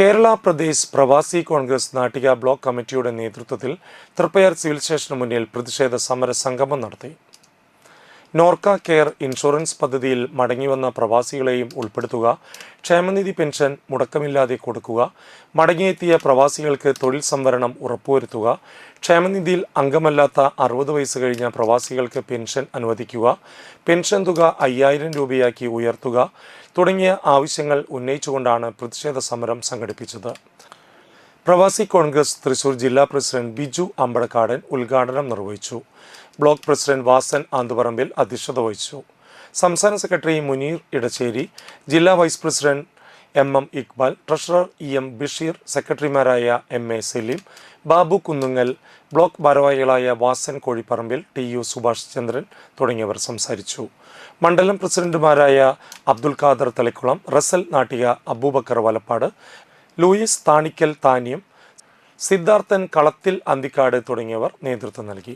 കേരള പ്രദേശ് പ്രവാസി കോൺഗ്രസ് നാട്ടിക ബ്ലോക്ക് കമ്മിറ്റിയുടെ നേതൃത്വത്തിൽ തൃപ്പയാർ സിവിൽ സ്റ്റേഷന് മുന്നിൽ പ്രതിഷേധ സമര സംഗമം നടത്തി. നോർക്ക കെയർ ഇൻഷുറൻസ് പദ്ധതിയിൽ മടങ്ങിവന്ന പ്രവാസികളെയും ഉൾപ്പെടുത്തുക ക്ഷേമനിധി പെൻഷൻ മുടക്കമില്ലാതെ കൊടുക്കുക മടങ്ങിയെത്തിയ പ്രവാസികൾക്ക് തൊഴിൽ സംവരണം ഉറപ്പുവരുത്തുക ക്ഷേമനിധിയിൽ അംഗമല്ലാത്ത അറുപത് വയസ്സ് കഴിഞ്ഞ പ്രവാസികൾക്ക് പെൻഷൻ അനുവദിക്കുക പെൻഷൻ തുക അയ്യായിരം രൂപയാക്കി ഉയർത്തുക തുടങ്ങിയ ആവശ്യങ്ങൾ ഉന്നയിച്ചുകൊണ്ടാണ് പ്രതിഷേധ സമരം സംഘടിപ്പിച്ചത്. പ്രവാസി കോൺഗ്രസ് തൃശൂർ ജില്ലാ പ്രസിഡന്റ് ബിജു അമ്പടക്കാടൻ ഉദ്ഘാടനം നിർവഹിച്ചു. ബ്ലോക്ക് പ്രസിഡന്റ് വാസൻ ആന്തുപറമ്പിൽ അധ്യക്ഷത വഹിച്ചു. സംസ്ഥാന സെക്രട്ടറി മുനീർ ഇടച്ചേരി ജില്ലാ vice president M M Iqbal treasurer E M Basheer സെക്രട്ടറിമാരായ M A Saleem Babu Kunnungal block ഭാരവാഹികളായ വാസൻ കോഴിപ്പറമ്പിൽ ടി യു സുഭാഷ് ചന്ദ്രൻ തുടങ്ങിയവർ സംസാരിച്ചു. മണ്ഡലം പ്രസിഡന്റുമാരായ അബ്ദുൽ ഖാദർ തലക്കുളം റസൽ നാട്ടിക അബൂബക്കർ വലപ്പാട് ലൂയിസ് താണിക്കൽ താനിയം സിദ്ധാർത്ഥൻ കളത്തിൽ അന്തിക്കാട് തുടങ്ങിയവർ നേതൃത്വം നൽകി.